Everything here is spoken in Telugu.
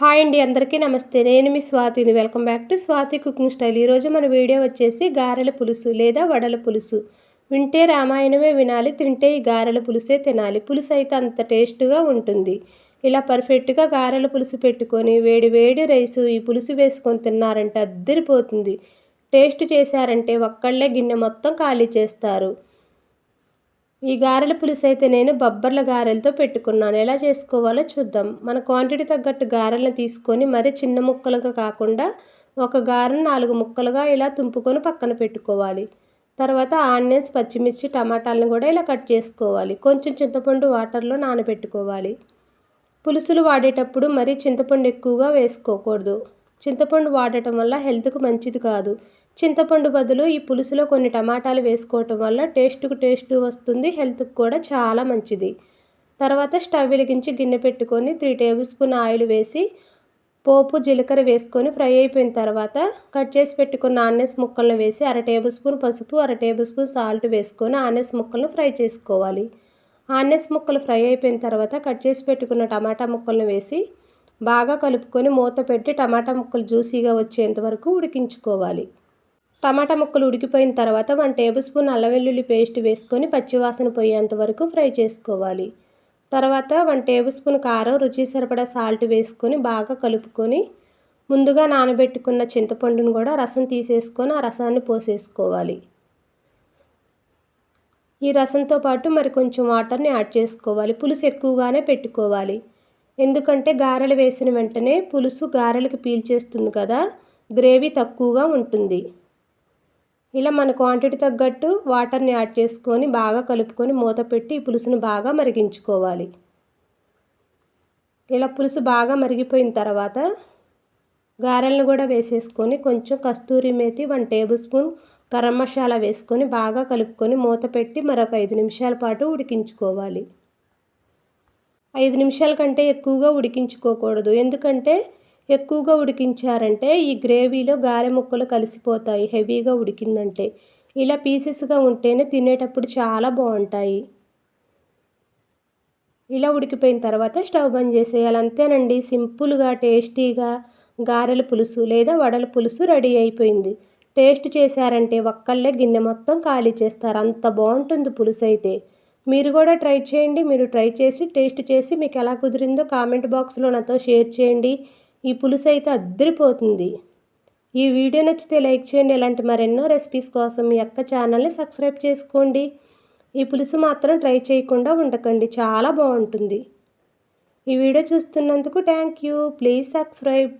హాయ్ అండి అందరికీ నమస్తే. నేను మీ స్వాతిని. Welcome back to Swathi cooking style. ఈరోజు మన వీడియో వచ్చేసి గారెల పులుసు లేదా వడల పులుసు. వింటే రామాయణమే వినాలి తింటే ఈ గారెల పులుసే తినాలి. పులుసు అయితే అంత టేస్ట్గా ఉంటుంది. ఇలా పర్ఫెక్ట్గా గారెల పులుసు పెట్టుకొని వేడి వేడి రైసు ఈ పులుసు వేసుకొని తిన్నారంటే అద్దరిపోతుంది. టేస్ట్ చేశారంటే ఒక్కళ్ళే గిన్నె మొత్తం ఖాళీ చేస్తారు. ఈ గారెల పులుసు అయితే నేను బొబ్బర్ల గారెలతో పెట్టుకున్నాను. ఎలా చేసుకోవాలో చూద్దాం. మన క్వాంటిటీ తగ్గట్టు గారెలను తీసుకొని మరీ చిన్న ముక్కలుగా కాకుండా ఒక గారెను నాలుగు ముక్కలుగా ఇలా తుంపుకొని పక్కన పెట్టుకోవాలి. తర్వాత ఆనియన్స్ పచ్చిమిర్చి టమాటాలను కూడా ఇలా కట్ చేసుకోవాలి. కొంచెం చింతపండు వాటర్లో నానబెట్టుకోవాలి. పులుసులు వాడేటప్పుడు మరీ చింతపండు ఎక్కువగా వేసుకోకూడదు. చింతపండు వాడటం వల్ల హెల్త్కు మంచిది కాదు. చింతపండు బదులు ఈ పులుసులో కొన్ని టమాటాలు వేసుకోవటం వల్ల టేస్ట్కు టేస్ట్ వస్తుంది హెల్త్కి కూడా చాలా మంచిది. తర్వాత స్టవ్ వెలిగించి గిన్నె పెట్టుకొని త్రీ టేబుల్ స్పూన్ ఆయిల్ వేసి పోపు జీలకర్ర వేసుకొని ఫ్రై అయిపోయిన తర్వాత కట్ చేసి పెట్టుకున్న ఆనియన్స్ ముక్కలను వేసి అర టేబుల్ స్పూన్ పసుపు అర టేబుల్ స్పూన్ సాల్ట్ వేసుకొని ఆనియన్స్ ముక్కలను ఫ్రై చేసుకోవాలి. ఆనియన్స్ ముక్కలు ఫ్రై అయిపోయిన తర్వాత కట్ చేసి పెట్టుకున్న టమాటా ముక్కలను వేసి బాగా కలుపుకొని మూత పెట్టి టమాటా ముక్కలు జ్యూసీగా వచ్చేంత వరకు ఉడికించుకోవాలి. టమాటా ముక్కలు ఉడికిపోయిన తర్వాత వన్ టేబుల్ స్పూన్ అల్లం వెల్లుల్లి పేస్ట్ వేసుకొని పచ్చివాసన పోయేంత వరకు ఫ్రై చేసుకోవాలి. తర్వాత వన్ టేబుల్ స్పూన్ కారం రుచి సరిపడా సాల్ట్ వేసుకొని బాగా కలుపుకొని ముందుగా నానబెట్టుకున్న చింతపండును కూడా రసం తీసేసుకొని ఆ రసాన్ని పోసేసుకోవాలి. ఈ రసంతో పాటు మరి కొంచెం వాటర్ని యాడ్ చేసుకోవాలి. పులుసు ఎక్కువగానే పెట్టుకోవాలి. ఎందుకంటే గారెలు వేసిన వెంటనే పులుసు గారెలకు పీల్చేస్తుంది కదా గ్రేవీ తక్కువగా ఉంటుంది. ఇలా మన క్వాంటిటీ తగ్గట్టు వాటర్ని యాడ్ చేసుకొని బాగా కలుపుకొని మూత పెట్టి ఈ పులుసును బాగా మరిగించుకోవాలి. ఇలా పులుసు బాగా మరిగిపోయిన తర్వాత గారెలను కూడా వేసేసుకొని కొంచెం kasuri methi one table spoon garam masala వేసుకొని బాగా కలుపుకొని మూత పెట్టి మరొక ఐదు నిమిషాల పాటు ఉడికించుకోవాలి. ఐదు నిమిషాల కంటే ఎక్కువగా ఉడికించుకోకూడదు. ఎందుకంటే ఎక్కువగా ఉడికించారంటే ఈ గ్రేవీలో గారె ముక్కలు కలిసిపోతాయి హెవీగా ఉడికిందంటే. ఇలా పీసెస్గా ఉంటేనే తినేటప్పుడు చాలా బాగుంటాయి. ఇలా ఉడికిపోయిన తర్వాత స్టవ్ బంద్ చేసేయాలి. అంతేనండి సింపుల్గా టేస్టీగా గారెల పులుసు లేదా వడల పులుసు రెడీ అయిపోయింది. టేస్ట్ చేశారంటే ఒక్కళ్ళే గిన్నె మొత్తం ఖాళీ చేస్తారు. అంత బాగుంటుంది పులుసు అయితే. మీరు కూడా ట్రై చేయండి. మీరు ట్రై చేసి టేస్ట్ చేసి మీకు ఎలా కుదిరిందో కామెంట్ బాక్స్లో నాతో షేర్ చేయండి. ఈ పులుసు అయితే అద్దరిపోతుంది. ఈ వీడియో నచ్చితే లైక్ చేయండి. ఇలాంటి మరెన్నో రెసిపీస్ కోసం మీ అక్క ఛానల్ని సబ్స్క్రైబ్ చేసుకోండి. ఈ పులుసు మాత్రం ట్రై చేయకుండా ఉండకండి చాలా బాగుంటుంది. ఈ వీడియో చూస్తున్నందుకు థ్యాంక్ యూ. Please subscribe.